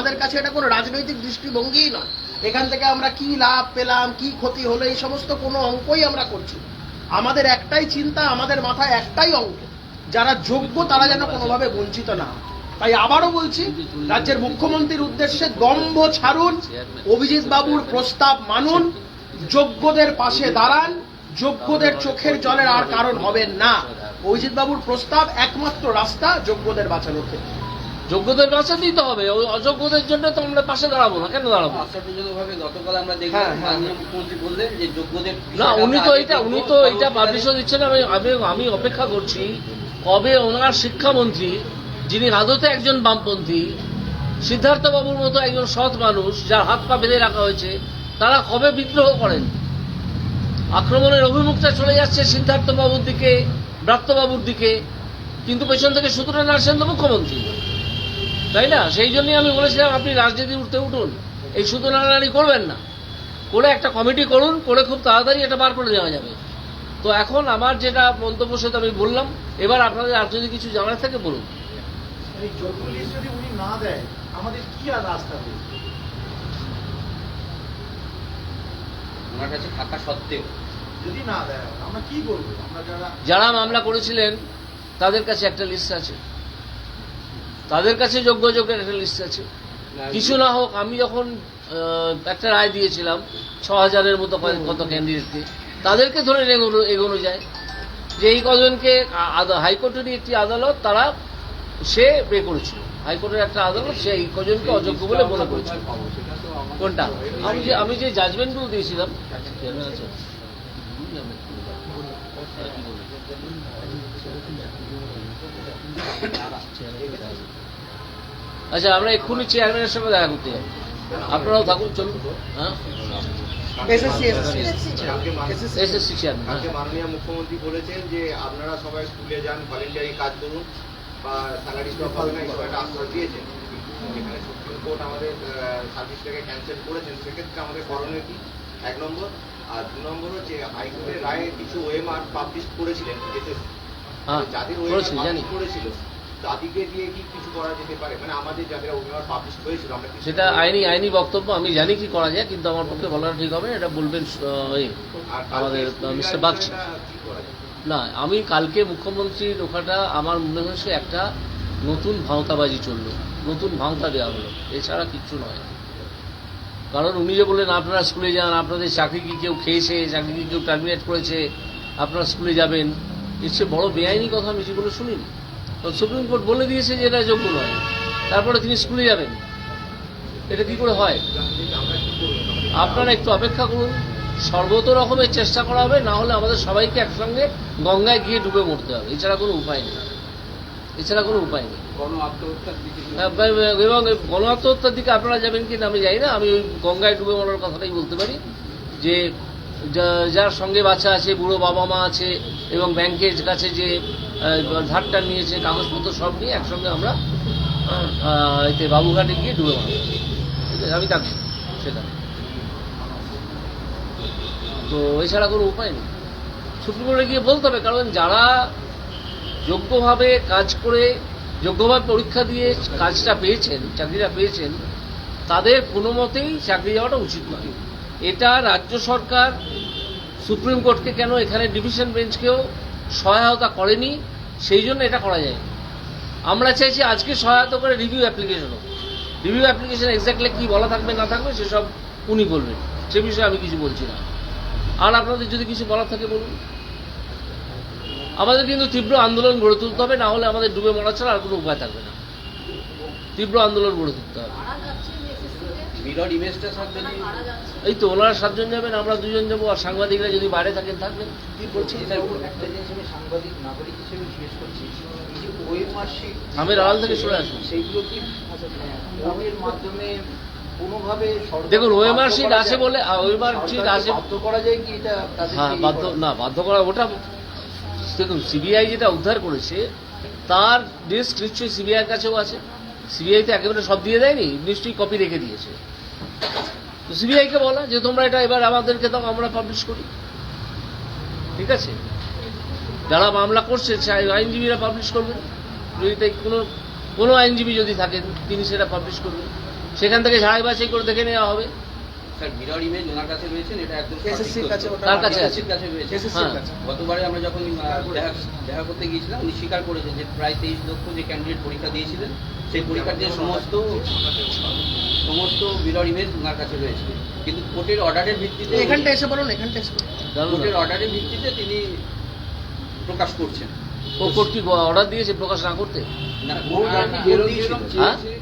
আমাদের কাছে এটা কোনো রাজনৈতিক দৃষ্টিভঙ্গিই নয়। এখান থেকে আমরা কি লাভ পেলাম, কি ক্ষতি হলো, এই সমস্ত কোনো অঙ্কই আমরা করছি আমাদের একটাই চিন্তা, আমাদের মাথায় একটাই অঙ্ক। যারা যোগ্য, তারা যেন কোনোভাবে বঞ্চিত না তাই আবারও বলছি, রাজ্যের মুখ্যমন্ত্রীর উদ্দেশ্যে দম্ভ ছাড়ুন, অভিজিৎ বাবুর প্রস্তাব মানুন, যোগ্যদের পাশে দাঁড়ান, যোগ্যদের চোখের জলের আর কারণ হবেন না। অভিজিৎ বাবুর প্রস্তাব একমাত্র রাস্তা যোগ্যদের বাঁচানোর ক্ষেত্রে। যোগ্যদের বাঁচাতেই দিতে হবে। ওই অযোগ্যদের জন্য তো আমরা পাশে দাঁড়াবো না। কেন দাঁড়াবো? গতকাল আমরা হ্যাঁ, দেখলাম হ্যাঁ, মাননীয় মুখ্যমন্ত্রী বললেন যে যোগ্যদের না উনি তো এটা উনি তো এটা পাবলিশও দিচ্ছেন। আমি আমি আমি অপেক্ষা করছি কবে ওনার শিক্ষামন্ত্রী যিনি আদতে একজন বামপন্থী সিদ্ধার্থবাবুর মতো একজন সৎ মানুষ যার হাত পা বেঁধে রাখা হয়েছে তারা কবে বিদ্রোহ করেন? আক্রমণের অভিমুখটা চলে যাচ্ছে সিদ্ধার্থবাবুর দিকে ব্রাত্যবাবুর দিকে কিন্তু পেছন থেকে সুতরাং আসেন তো মুখ্যমন্ত্রী। তাই না? সেই জন্যই আমি বলেছিলাম আপনি রাজনীতি উঠতে উঠুন। এই শুধু নাড়ানাড়ি করবেন না। করে একটা কমিটি করুন করে খুব তাড়াতাড়ি এটা বার করে দেওয়া যাবে। তো এখন আমার যেটা মন্তব্য সেটা আমি বললাম। এবার আপনাদের আর যদি কিছু জানার থাকে বলুন। এই লিস্ট যদি উনি না দেয় আমাদের কি আর রাস্তা রয়েছে ওনার কাছে থাকা সত্ত্বেও। যদি না দেয় আমরা কি করব যারা যারা মামলা করেছিলেন তাদের কাছে একটা লিস্ট আছে। তাদের কাছে যোগ্য যোগ্যের একটা লিস্ট আছে। কিছু না হোক আমি যখন একটা রায় দিয়েছিলাম ছ হাজারের মতো কত ক্যান্ডিডেটকে তাদেরকে ধরে এগোনো এগোনো যায়। যে এই কজনকে হাইকোর্টেরই একটি আদালত তারা সে বে করেছিল। হাইকোর্টের একটা আদালত সে এই কজনকে অযোগ্য বলে মনে করেছিল। কোনটা? আমি যে আমি যে জাজমেন্টগুলো দিয়েছিলাম। আচ্ছা। আমরা এক্ষুনি চেয়ারম্যানের সঙ্গে দেখা করতে যাব আপনারাও থাকুন চলুন। হ্যাঁ? এসএসসি এসএসসি এসএসসি চেয়ারম্যান আজকে। মাননীয় মুখ্যমন্ত্রী বলেছেন যে আপনারা সবাই স্কুলে যান ভলেন্টারি কাজ করুন বা স্যালারি স্টপ হবে না একটা আশ্বাস দিয়েছেন। যেখানে সুপ্রিম কোর্ট আমাদের সার্ভিসটাকে ক্যান্সেল করেছেন। সেক্ষেত্রে আমাদের করণীয় কি? এক নম্বর। আর দু নম্বর হচ্ছে হাইকোর্টের রায়ে কিছু ওএমআর পাবলিশ করেছিলেন হ্যাঁ যাদের করেছি জানি। করেছিল তাদেরকে দিয়ে কি কিছু করা যেতে পারে? মানে আমাদের যাদের ওএমআর পাবলিশ হয়েছিল আমরা সেটা আইনি আইনি বক্তব্য আমি জানি কি করা যায় কিন্তু আমার পক্ষে বলাটা ঠিক হবে না, এটা বলবেন আমাদের মিস্টার বাগচি? না আমি কালকে মুখ্যমন্ত্রীর ওখানটা আমার মনে হয়েছে একটা নতুন ভাঁওতাবাজি চলল নতুন ভাঁওতা দেওয়া হলো এছাড়া কিচ্ছু নয়। কারণ উনি যে বললেন আপনারা স্কুলে যান আপনাদের চাকরি কি কেউ খেয়েছে চাকরি কি কেউ টার্মিনেট করেছে আপনারা স্কুলে যাবেন এর চেয়ে বড় বেআইনি কথা আমি জীবনে শুনিনি। তো সুপ্রিম কোর্ট বলে দিয়েছে যে এটা যোগ্য নয়। তারপরে তিনি স্কুলে যাবেন। এটা কি করে হয়? আপনারা একটু অপেক্ষা করুন। সর্বত রকমের চেষ্টা করা হবে না হলে আমাদের সবাইকে একসঙ্গে গঙ্গায় গিয়ে ডুবে মরতে হবে। এছাড়া কোনো উপায় নেই। এছাড়া কোনো উপায় নেই। হ্যাঁ, এবং গণ আত্মহত্যার দিকে আপনারা যাবেন কিনা আমি জানি না। আমি ওই গঙ্গায় ডুবে মরার কথাটাই বলতে পারি যা- যার সঙ্গে বাচ্চা আছে, বুড়ো বাবা মা আছে এবং ব্যাংকের কাছে যে ধারটা নিয়েছে, কাগজপত্র সব নিয়ে একসঙ্গে আমরা এতে বাবুঘাটে গিয়ে ডুবে মারব আমি থাকব সেটা। তো এছাড়া কোনো উপায় নেই। সুপ্রিম কোর্টে গিয়ে বলতে হবে, কারণ যারা যোগ্যভাবে কাজ করে, যোগ্যভাবে পরীক্ষা দিয়ে কাজটা পেয়েছেন, চাকরিটা পেয়েছেন, তাদের কোনো মতেই চাকরি যাওয়াটা উচিত নয়। এটা রাজ্য সরকার সুপ্রিম কোর্টকে কেন এখানে ডিভিশন বেঞ্চকেও সহায়তা করেনি? সেই জন্য এটা করা যায় আমরা চাইছি আজকে সহায়তা করে রিভিউ অ্যাপ্লিকেশন হোক। রিভিউ অ্যাপ্লিকেশন এক্স্যাক্টলি কী বলা থাকবে, না থাকবে, সেসব উনি বলবেন। সে বিষয়ে আমি কিছু বলছি না। আর আপনাদের যদি কিছু বলার থাকে বলুন। আমাদের কিন্তু তীব্র আন্দোলন গড়ে তুলতে হবে, না হলে আমাদের ডুবে মরা ছাড়া আর কোনো উপায় থাকবে না। তীব্র আন্দোলন গড়ে তুলতে হবে। মিরর ইমেজটা সাথে এই তো ওনারা সাতজন যাবেন আমরা দুজন যাব আর সাংবাদিকরা যদি বাইরে থাকেন থাকবেন। কি উপর একটা জিনিস আমি সাংবাদিক নাগরিক হিসেবে জিজ্ঞেস করছি আমের আড়াল থেকে সরে আসুন সেইগুলো কি মাধ্যমে দেখুন ওয়েমার শিট আছে বলে ওয়েমার শিট আছে। বাধ্য করা যায় কি এটা হ্যাঁ বাধ্য না বাধ্য করা ওটা দেখুন সিবিআই যেটা উদ্ধার করেছে তার ডিস্ক নিশ্চয়ই সিবিআইয়ের কাছেও আছে। সিবিআই তো একেবারে সব দিয়ে দেয়নি নিশ্চয়ই কপি রেখে দিয়েছে। তো সিবিআইকে বলা যে তোমরা এটা এবার আমাদেরকে দাও আমরা পাবলিশ করি। ঠিক আছে? যারা মামলা করছে আইনজীবীরা পাবলিশ করবেন যদি তাই কোনো কোনো আইনজীবী যদি থাকেন তিনি সেটা পাবলিশ করবেন। সেখান থেকে ঝাড়াই বাছাই করে দেখে নেওয়া হবে। স্যার মিরর ইমেজ ওনার কাছে রয়েছেন এটা একদম SSC র কাছে আছে? হ্যাঁ। গতবারে আমরা যখন দেখা দেখা করতে গিয়েছিলাম উনি স্বীকার করেছেন যে প্রায় তেইশ লক্ষ যে ক্যান্ডিডেট পরীক্ষা দিয়েছিলেন সেই পরীক্ষার যে সমস্ত সমস্ত মিরর ইমেজ ওনার কাছে রয়েছে। কিন্তু কোর্টের অর্ডারের ভিত্তিতে এখানটা এসে বলুন এখানটা এসে। কোর্টের অর্ডারের ভিত্তিতে তিনি প্রকাশ করছেন। ও কোর্ট কি অর্ডার দিয়েছে প্রকাশ না করতে? না কোর্ট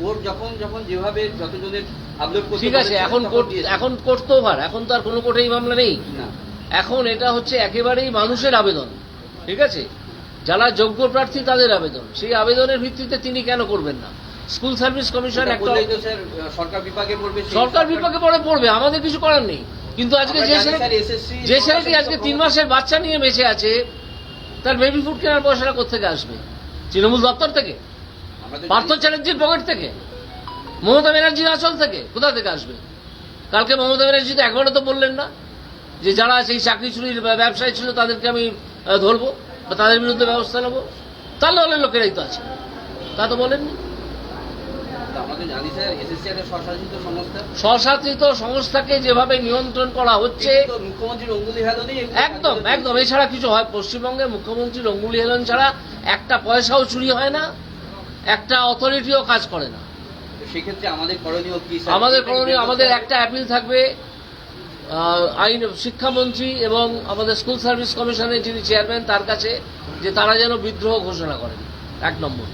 কোর্ট যখন যখন যেভাবে যতজনের আপলোড ঠিক আছে এখন কোর্ট এখন কোর্ট তো ওভার এখন তো আর কোনো কোর্টেই মামলা নেই। না। এখন এটা হচ্ছে একেবারেই মানুষের আবেদন ঠিক আছে? যারা যোগ্য প্রার্থী তাদের আবেদন। সেই আবেদনের ভিত্তিতে তিনি কেন করবেন না? স্কুল সার্ভিস কমিশন একটা সরকার বিভাগে পড়বে সরকার বিভাগে পরে পড়বে আমাদের কিছু করার নেই। কিন্তু আজকে যে যে ছেলেটি আজকে তিন মাসের বাচ্চা নিয়ে বেঁচে আছে তার বেবি ফুড কেনার পয়সাটা কোথেকে আসবে? তৃণমূল দপ্তর থেকে? পার্থ চ্যাটার্জির পকেট থেকে? মমতা ব্যানার্জির আঁচল থেকে? কোথা থেকে আসবে? কালকে মমতা ব্যানার্জি তো একবারও তো বললেন না যে যারা সেই চাকরি চুরির বা ব্যবসায় ছিল তাদেরকে আমি ধরবো। বা তাদের বিরুদ্ধে ব্যবস্থা নেব। তাহলে হলে লোকেরাই তো আছে। তা তো বলেননি। স্বশাসিত সংস্থাকে যেভাবে নিয়ন্ত্রণ করা হচ্ছে একদম একদম। এছাড়া কিছু হয়। পশ্চিমবঙ্গে মুখ্যমন্ত্রীর অঙ্গুলি হেলন ছাড়া একটা পয়সাও চুরি হয় না একটা অথরিটিও কাজ করে না। সেক্ষেত্রে আমাদের করণীয় কি আমাদের করণীয় আমাদের একটা অ্যাপিল থাকবে আইন শিক্ষামন্ত্রী এবং আমাদের স্কুল সার্ভিস কমিশনের যিনি চেয়ারম্যান, তার কাছে যে তারা যেন বিদ্রোহ ঘোষণা করেন, এক নম্বর।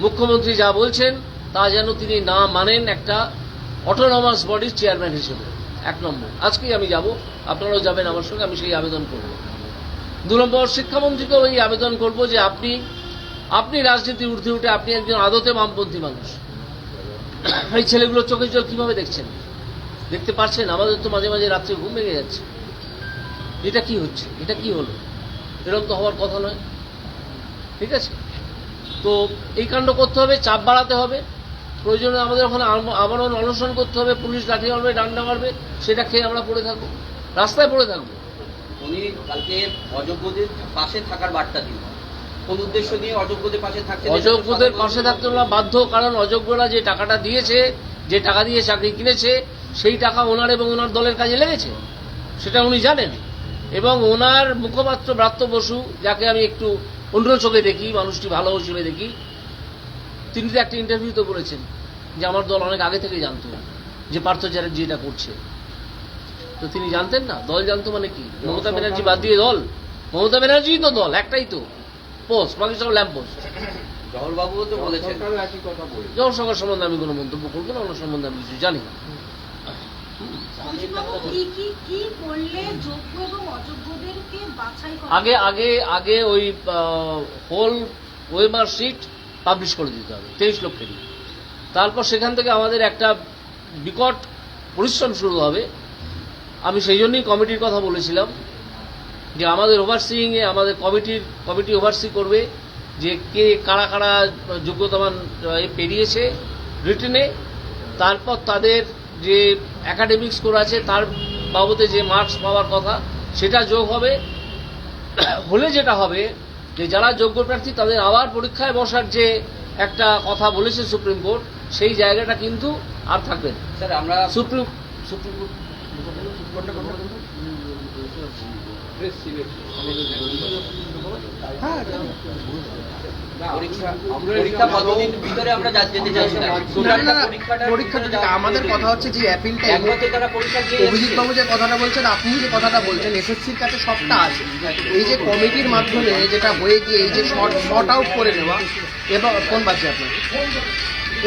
মুখ্যমন্ত্রী যা বলছেন, তা যেন তিনি না মানেন একটা অটোনমাস বডির চেয়ারম্যান হিসেবে, এক নম্বর। আজকেই আমি যাব, আপনারাও যাবেন আমার সঙ্গে, আমি সেই আবেদন করব। দু নম্বর, শিক্ষামন্ত্রীকেও এই আবেদন করব যে আপনি আপনি রাজনীতি ঊর্ধ্বে উঠে আপনি একজন আদতে বামপন্থী মানুষ। এই ছেলেগুলো চোখে চোখ কীভাবে দেখছেন? দেখতে পারছেন আমাদের তো মাঝে মাঝে রাত্রে ঘুম ভেঙে যাচ্ছে। এটা কি হচ্ছে? এটা কি হলো? এরকম তো হওয়ার কথা নয়। ঠিক আছে? তো এই কাণ্ড করতে হবে চাপ বাড়াতে হবে। প্রয়োজনে আমাদের ওখানে আমারও অনশন করতে হবে পুলিশ লাঠি মারবে ডান্ডা মারবে সেটা খেয়ে আমরা পড়ে থাকব। রাস্তায় পড়ে থাকব। উনি কালকে অযোগ্যদের পাশে থাকার বার্তা দিল কোন উদ্দেশ্য নিয়ে অযোগ্যদের পাশে থাকছে অযোগ্যদের পাশে থাকতে বাধ্য কারণ অযোগ্যরা যে টাকাটা দিয়েছে যে টাকা দিয়ে চাকরি কিনেছে সেই টাকা ওনার এবং ওনার দলের কাজে লেগেছে সেটা উনি জানেন। এবং ওনার মুখপাত্র ব্রাত্য বসু যাকে আমি একটু অন্য চোখে দেখি মানুষটি ভালো হিসেবে দেখি তিনি তো একটা ইন্টারভিউতে বলেছেন যে আমার দল অনেক আগে থেকে জানতো যে পার্থ চ্যাটার্জি এটা করছে। তো তিনি জানতেন না? দল জানতো মানে কি? মমতা ব্যানার্জি বাদ দিয়ে দল? মমতা ব্যানার্জি তো দল একটাই তো। পোস্ট বাকি সব ল্যাম্প পোস্ট জহরবাবুও তো বলেছেন। জল সরকার সম্বন্ধে আমি কোনো মন্তব্য করব না ওনার সম্বন্ধে আমি কিছু জানি না মঞ্জুবাবু কি কি কি করলে যোগ্য এবং অযোগ্যদেরকে বাছাই করা আগে আগে আগে ওই হোল ওয়েমার শিট পাবলিশ করে দিতে হবে, তেইশ লক্ষেরই তারপর সেখান থেকে আমাদের একটা বিকট পরিশ্রম শুরু হবে। আমি সেই জন্যই কমিটির কথা বলেছিলাম যে আমাদের ওভারসিংয়ে আমাদের কমিটির কমিটি ওভারসি করবে যে কে কারা কারা যোগ্যতামান পেরিয়েছে রিটেনে তারপর তাদের যে একাডেমিক স্কোর আছে তার বাবদে যে মার্কস পাওয়ার কথা সেটা যোগ হবে। হলে যেটা হবে যে যারা যোগ্য প্রার্থী তাদের আবার পরীক্ষায় বসার যে একটা কথা বলেছে সুপ্রিম কোর্ট সেই জায়গাটা কিন্তু আর থাকবে না। স্যার আমরা সুপ্রিম সুপ্রিম কোর্ট আমাদের কথা হচ্ছে যে অ্যাপিলটা অভিজিৎ বাবু যে কথাটা বলছেন আপনি যে কথাটা বলছেন এসএসসির কাছে সবটা আছে। এই যে কমিটির মাধ্যমে যেটা হয়ে গিয়ে এই যে শর্ট শর্ট আউট করে নেওয়া এবং কোন বাচ্চা আপনার।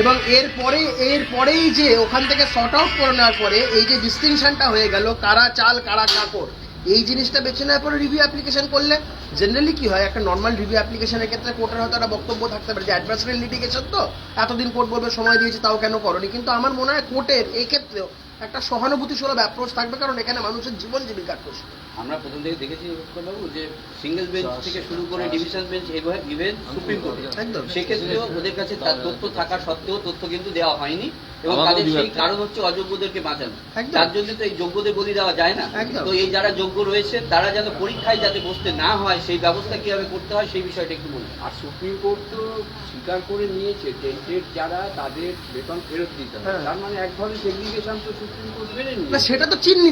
এবং এরপরে এরপরেই যে ওখান থেকে শর্ট আউট করে নেওয়ার পরে এই যে ডিস্টিংশনটা হয়ে গেল কারা চাল কারা কাপড় এই জিনিসটা বেছে নেওয়ার পরে রিভিউ অ্যাপ্লিকেশন করলে জেনারেলি কি হয় একটা নর্মাল রিভিউ অ্যাপ্লিকেশনের ক্ষেত্রে কোর্টের হয়তো একটা বক্তব্য থাকতে পারে যে অ্যাডভার্সারি লিটিগেশন তো এতদিন কোর্ট বলবে সময় দিয়েছে তাও কেন করনি? কিন্তু আমার মনে হয় কোর্টের এই ক্ষেত্রেও একটা সহানুভূতি সুলভ অ্যাপ্রোচ থাকবে কারণ এখানে মানুষের জীবন জীবিকার প্রশ্ন। আমরা প্রথম থেকে দেখেছি বাবু যে সিঙ্গেল বেঞ্চ থেকে শুরু করে ডিভিশন বেঞ্চ ইভেন সুপ্রিম কোর্টে একদম। সেক্ষেত্রেও ওদের কাছে তার তথ্য থাকা সত্ত্বেও তথ্য কিন্তু দেওয়া হয়নি। এবং তাদের সেই কারণ হচ্ছে অযোগ্যদেরকে বাঁচানো। তার জন্য তো এই যোগ্যদের বলি দেওয়া যায় না। তো এই যারা যোগ্য রয়েছে তারা যেন পরীক্ষায় যাতে বসতে না হয় সেই ব্যবস্থা কীভাবে করতে হয় সেই বিষয়টা একটু বলুন। আর সুপ্রিম কোর্ট তো স্বীকার করে নিয়েছে টেন্টেড যারা তাদের বেতন ফেরত দিতে হবে। হ্যাঁ। তার মানে একভাবে সেগ্রিগেশন তো সুপ্রিম কোর্ট মেনে সেটা তো চিহ্নিত